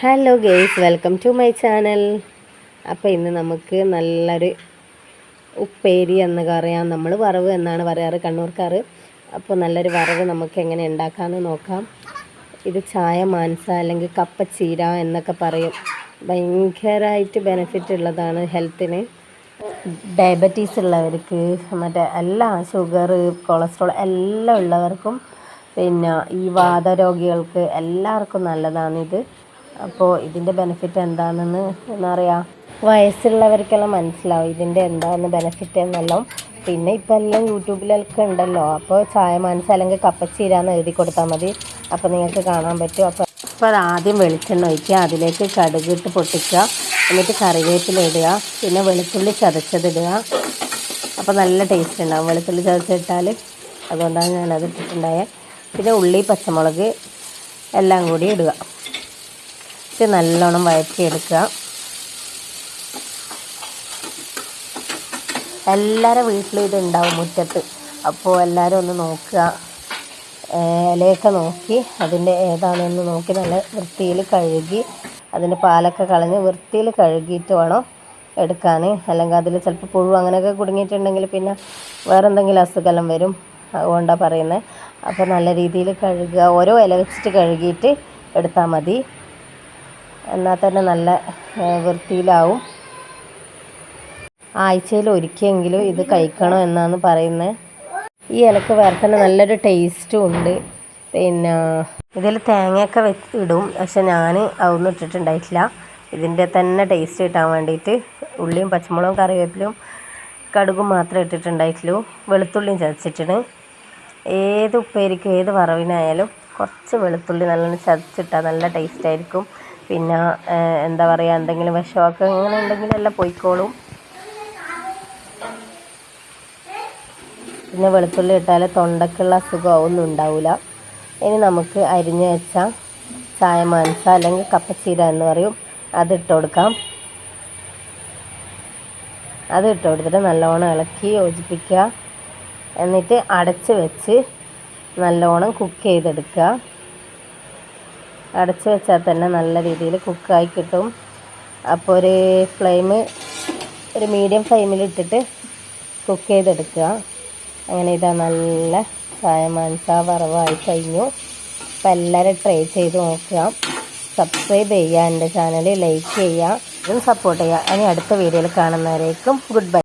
Hello guys welcome to my channel അപ്പോൾ ഇന്ന് നമുക്ക് നല്ലൊരു ഉപ്പേരി എന്ന് പറയാം നമ്മൾ വറവ് എന്നാണ് പറയാറ് കണ്ണൂർക്കാർ അപ്പോൾ നല്ലൊരു വറവ് നമുക്ക് എങ്ങനെ ഉണ്ടാക്കാമെന്ന് നോക്കാം. ഇത് ചായ മാൻസ അല്ലെങ്കിൽ കപ്പ ചീര എന്നൊക്കെ പറയും. ഭയങ്കരമായിട്ട് ബെനിഫിറ്റ് ഉള്ളതാണ് ഹെൽത്തിന് ഡയബറ്റീസ് ഉള്ളവർക്ക് മറ്റേ എല്ലാ ഷുഗർ കൊളസ്ട്രോൾ എല്ലാം ഉള്ളവർക്കും പിന്നെ ഈ വാതരോഗികൾക്ക് എല്ലാവർക്കും നല്ലതാണിത്. അപ്പോൾ ഇതിന്റെ ബെനിഫിറ്റ് എന്താണെന്ന് എന്താ പറയുക വയസ്സുള്ളവർക്കെല്ലാം മനസ്സിലാവും ഇതിന്റെ എന്താണ് ബെനിഫിറ്റ് എന്നെല്ലാം. പിന്നെ ഇപ്പം എല്ലാം യൂട്യൂബിലൊക്കെ ഉണ്ടല്ലോ. അപ്പോൾ ചായ മനസ്സ് അല്ലെങ്കിൽ കപ്പച്ചീര എന്ന് എഴുതി കൊടുത്താൽ മതി. അപ്പോൾ നിങ്ങൾക്ക് കാണാൻ പറ്റും. അപ്പോൾ അപ്പോൾ അത് ആദ്യം വെളിച്ചെണ്ണ ഒഴിക്കുക. അതിലേക്ക് കടുകിട്ട് പൊട്ടിക്കുക. എന്നിട്ട് കറിവേപ്പില ഇടുക. പിന്നെ വെളുത്തുള്ളി ചതച്ചതിടുക അപ്പോൾ നല്ല ടേസ്റ്റ് ഉണ്ടാവും. വെളുത്തുള്ളി ചതച്ചിട്ടാൽ അതുകൊണ്ടാണ് ഞാനത് ഇട്ടിട്ടുണ്ടായത് പിന്നെ ഉള്ളി പച്ചമുളക് എല്ലാം കൂടി ഇടുക. ഇത് നല്ലോണം വഴറ്റിയെടുക്കുക. എല്ലാവരും വീട്ടിലും ഇതുണ്ടാവും മുറ്റത്ത്. അപ്പോൾ എല്ലാവരും ഒന്ന് നോക്കുക. ഇലയൊക്കെ നോക്കി. അതിന്റെ ഏതാണെന്ന് നോക്കി നല്ല വൃത്തിയിൽ കഴുകി അതിന്റെ പാലൊക്കെ കളഞ്ഞ് വൃത്തിയിൽ കഴുകിയിട്ട് വേണം എടുക്കാൻ. അല്ലെങ്കിൽ അതിൽ ചിലപ്പോൾ പുഴു അങ്ങനെയൊക്കെ കുടുങ്ങിയിട്ടുണ്ടെങ്കിൽ പിന്നെ വേറെ എന്തെങ്കിലും അസുഖം വരും. അതുകൊണ്ടാണ് പറയുന്നത്. അപ്പോൾ നല്ല രീതിയിൽ കഴുകുക. ഓരോ ഇല വെച്ചിട്ട് കഴുകിയിട്ട് എടുത്താൽ മതി. എന്നാൽ തന്നെ നല്ല വൃത്തിയിലാവും. ആഴ്ചയിൽ ഒരിക്കലെങ്കിലും ഇത് കഴിക്കണം എന്നാണ് പറയുന്നത്. ഈ ഇലക്ക് വേറെ നല്ലൊരു ടേസ്റ്റും ഉണ്ട്. പിന്നെ ഇതിൽ തേങ്ങയൊക്കെ വെച്ച് ഇടും. പക്ഷെ ഞാൻ അതൊന്നും ഇട്ടിട്ടുണ്ടായിട്ടില്ല. ഇതിന്റെ തന്നെ ടേസ്റ്റ് കിട്ടാൻ വേണ്ടിയിട്ട് ഉള്ളിയും പച്ചമുളകും കറിവേപ്പിലും കടുകും മാത്രമേ ഇട്ടിട്ടുണ്ടായിട്ടുള്ളൂ. വെളുത്തുള്ളിയും ചതച്ചിട്ടാണ്. ഏത് ഉപ്പേരിക്കും ഏത് വറവിനായാലും കുറച്ച് വെളുത്തുള്ളി നല്ലോണം ചതച്ചിട്ടാൽ നല്ല ടേസ്റ്റ് ആയിരിക്കും. പിന്നെ എന്താ പറയുക എന്തെങ്കിലും വിഷമൊക്കെ അങ്ങനെ ഉണ്ടെങ്കിലും അല്ല പൊയ്ക്കോളും. പിന്നെ വെളുത്തുള്ളി ഇട്ടാൽ തൊണ്ടക്കുള്ള അസുഖമൊന്നും ഉണ്ടാവില്ല. ഇനി നമുക്ക് അരിഞ്ഞ് വെച്ച ചായ മാൻസ അല്ലെങ്കിൽ കപ്പച്ചീര എന്ന് പറയും അത് ഇട്ട് കൊടുക്കാം. അത് ഇട്ട് കൊടുത്തിട്ട് നല്ലോണം ഇളക്കി യോജിപ്പിക്കുക. എന്നിട്ട് അടച്ച് വെച്ച് നല്ലോണം കുക്ക് ചെയ്തെടുക്കുക. അടച്ച് വെച്ചാൽ തന്നെ നല്ല രീതിയിൽ കുക്കായി കിട്ടും. അപ്പോൾ ഒരു ഫ്ലെയിം ഒരു മീഡിയം ഫ്ലെയിമിൽ ഇട്ടിട്ട് കുക്ക് ചെയ്തെടുക്കുക. അങ്ങനെ ഇതാ നല്ല ചായ വറവായി കഴിഞ്ഞു. അപ്പോൾ എല്ലാവരും ട്രൈ ചെയ്ത് നോക്കുക. സബ്സ്ക്രൈബ് ചെയ്യുക എന്റെ ചാനൽ ലൈക്ക് ചെയ്യുക. സപ്പോർട്ട് ചെയ്യുക. ഇനി അടുത്ത വീഡിയോയിൽ കാണുന്നവരേക്കും ഗുഡ് ബൈ.